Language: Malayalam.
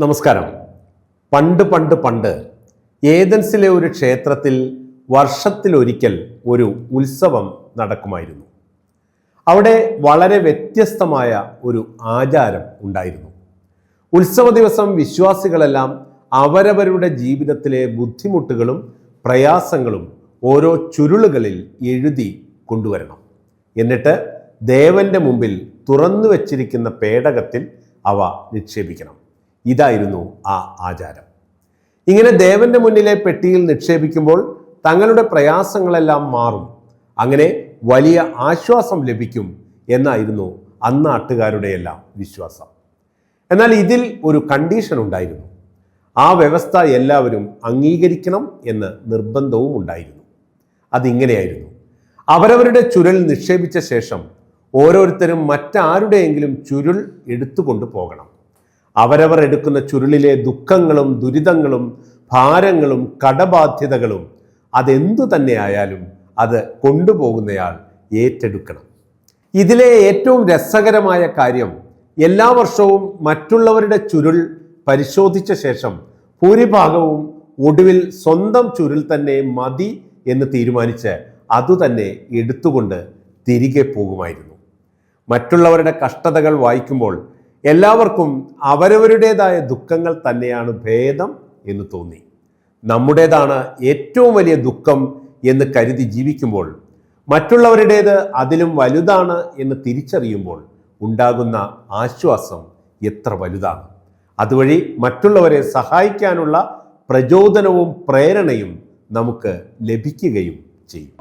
നമസ്കാരം. പണ്ട് പണ്ട് പണ്ട് ഏതൻസിലെ ഒരു ക്ഷേത്രത്തിൽ വർഷത്തിലൊരിക്കൽ ഒരു ഉത്സവം നടക്കുമായിരുന്നു. അവിടെ വളരെ വ്യത്യസ്തമായ ഒരു ആചാരം ഉണ്ടായിരുന്നു. ഉത്സവ ദിവസം വിശ്വാസികളെല്ലാം അവരവരുടെ ജീവിതത്തിലെ ബുദ്ധിമുട്ടുകളും പ്രയാസങ്ങളും ഓരോ ചുരുളുകളിൽ എഴുതി കൊണ്ടുവരണം. എന്നിട്ട് ദേവന്റെ മുമ്പിൽ തുറന്നു വച്ചിരിക്കുന്ന പേടകത്തിൽ അവ നിക്ഷേപിക്കണം. ഇതായിരുന്നു ആ ആചാരം. ഇങ്ങനെ ദേവന്റെ മുന്നിലെ പെട്ടിയിൽ നിക്ഷേപിക്കുമ്പോൾ തങ്ങളുടെ പ്രയാസങ്ങളെല്ലാം മാറും. അങ്ങനെ വലിയ ആശ്വാസം ലഭിക്കും എന്നായിരുന്നു അന്നാട്ടുകാരുടെയെല്ലാം വിശ്വാസം. എന്നാൽ ഇതിൽ ഒരു കണ്ടീഷൻ ഉണ്ടായിരുന്നു. ആ വ്യവസ്ഥ എല്ലാവരും അംഗീകരിക്കണം എന്ന് നിർബന്ധവും ഉണ്ടായിരുന്നു. അതിങ്ങനെയായിരുന്നു. അവരവരുടെ ചുരുൾ നിക്ഷേപിച്ച ശേഷം ഓരോരുത്തരും മറ്റാരുടെയെങ്കിലും ചുരുൾ എടുത്തുകൊണ്ട് പോകണം. അവരവർ എടുക്കുന്ന ചുരുളിലെ ദുഃഖങ്ങളും ദുരിതങ്ങളും ഭാരങ്ങളും കടബാധ്യതകളും അതെന്തു തന്നെയായാലും അത് കൊണ്ടുപോകുന്നയാൾ ഏറ്റെടുക്കണം. ഇതിലെ ഏറ്റവും രസകരമായ കാര്യം എല്ലാ വർഷവും മറ്റുള്ളവരുടെ ചുരുൾ പരിശോധിച്ച ശേഷം ഭൂരിഭാഗവും ഒടുവിൽ സ്വന്തം ചുരുൾ തന്നെ മതി എന്ന് തീരുമാനിച്ച് അതുതന്നെ എടുത്തുകൊണ്ട് തിരികെ പോകുമായിരുന്നു. മറ്റുള്ളവരുടെ കഷ്ടതകൾ വായിക്കുമ്പോൾ എല്ലാവർക്കും അവരവരുടേതായ ദുഃഖങ്ങൾ തന്നെയാണ് ഭേദം എന്ന് തോന്നി. നമ്മുടേതാണ് ഏറ്റവും വലിയ ദുഃഖം എന്ന് കരുതി ജീവിക്കുമ്പോൾ മറ്റുള്ളവരുടേത് അതിലും വലുതാണ് എന്ന് തിരിച്ചറിയുമ്പോൾ ഉണ്ടാകുന്ന ആശ്വാസം എത്ര വലുതാണ്. അതുവഴി മറ്റുള്ളവരെ സഹായിക്കാനുള്ള പ്രചോദനവും പ്രേരണയും നമുക്ക് ലഭിക്കുകയും ചെയ്യും.